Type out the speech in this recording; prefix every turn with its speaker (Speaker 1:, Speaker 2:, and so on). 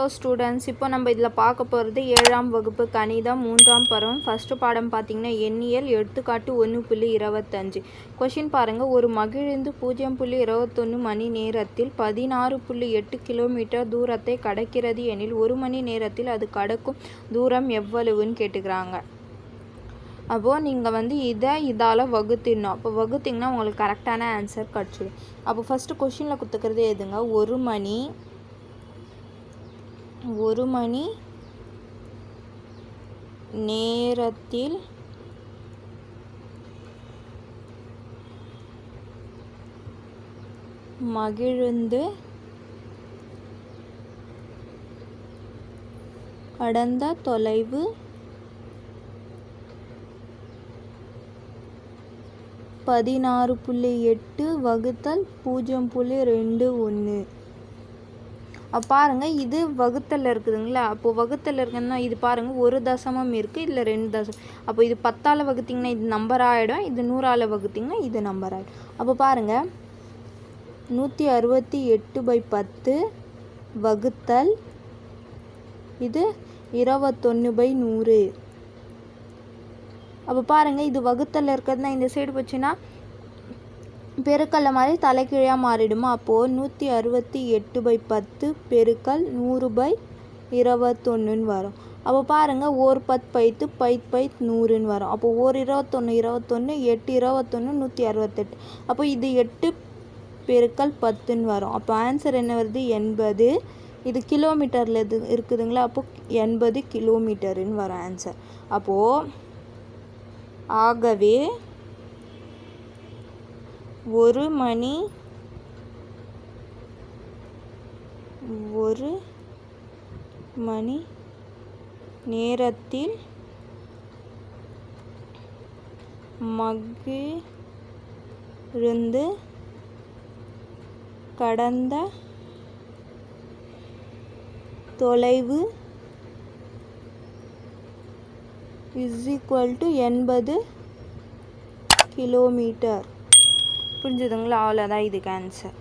Speaker 1: Hello students இப்போ நம்ம இதில் பார்க்க போகிறது ஏழாம் வகுப்பு கணிதம் மூன்றாம் பருவம். ஃபஸ்ட்டு பாடம் பார்த்தீங்கன்னா எண்ணியல் எடுத்துக்காட்டு ஒன்று புள்ளி இருபத்தஞ்சு. கொஷின் பாருங்கள் ஒரு மகிழ்ந்து பூஜ்ஜியம் புள்ளி இருபத்தொன்று மணி நேரத்தில் பதினாறு புள்ளி எட்டு கிலோமீட்டர் தூரத்தை கடக்கிறது எனில் ஒரு மணி நேரத்தில் அது கடக்கும் தூரம் எவ்வளவுன்னு கேட்டுக்கிறாங்க. அப்போது நீங்கள் வந்து இதை இதால் வகுத்திடணும். அப்போ வகுத்திங்கன்னா உங்களுக்கு கரெக்டான ஆன்சர் கிடச்சிடும். அப்போ ஃபஸ்ட்டு கொஷினில் கொடுத்துக்கிறது எதுங்க? ஒரு மணி ஒரு மணி நேரத்தில் மகிழ்ந்து கடந்த தொலைவு பதினாறு புள்ளி எட்டு வகுத்தல் பூஜ்ஜியம் புள்ளி ரெண்டு ஒன்று. பாருங்கள் இது வகுத்தல் இருக்குதுங்களா? அப்போது வகுத்தல் இருக்குன்னா இது பாருங்கள் ஒரு தசமம் இருக்குது இல்லை ரெண்டு தசம். அப்போ இது பத்தால் வகுத்திங்கன்னா இது நம்பர் ஆகிடும் இது நூறால் வகுத்திங்கன்னா இது நம்பர் ஆகிடும் அப்போ பாருங்கள் நூற்றி அறுபத்தி எட்டு பை பத்து வகுத்தல் இது இருபத்தொன்று பை நூறு. அப்போ பாருங்கள் இது வகுத்தல் இருக்கிறதுனா இந்த சைடு போச்சுன்னா பெருக்கல்ல மாதிரி தலைக்கீழாக மாறிடுமா? அப்போது நூற்றி அறுபத்தி எட்டு பை பத்து பெருக்கல் நூறு பை இருபத்தொன்னுன்னு வரும். அப்போ பாருங்கள் ஓர் பத் பைத்து பைத் பைத் நூறுன்னு வரும். அப்போ ஓர் இருபத்தொன்று இருபத்தொன்று எட்டு இருபத்தொன்று நூற்றி அறுபத்தெட்டு அப்போ இது எட்டு பெருக்கல் பத்துன்னு வரும். அப்போ ஆன்சர் என்ன வருது? எண்பது. இது கிலோமீட்டரில் இது இருக்குதுங்களா? அப்போ எண்பது கிலோமீட்டருன்னு வரும் ஆன்சர் அப்போது ஆகவே ஒரு மணி ஒரு மணி நேரத்தில் மகிழ்ந்து கடந்த தொலைவு இஸ் ஈக்குவல் டு எண்பது கிலோமீட்டர் புரிஞ்சுதுங்களா? அவ்வளோதான் இதுக்கு ஆன்சர்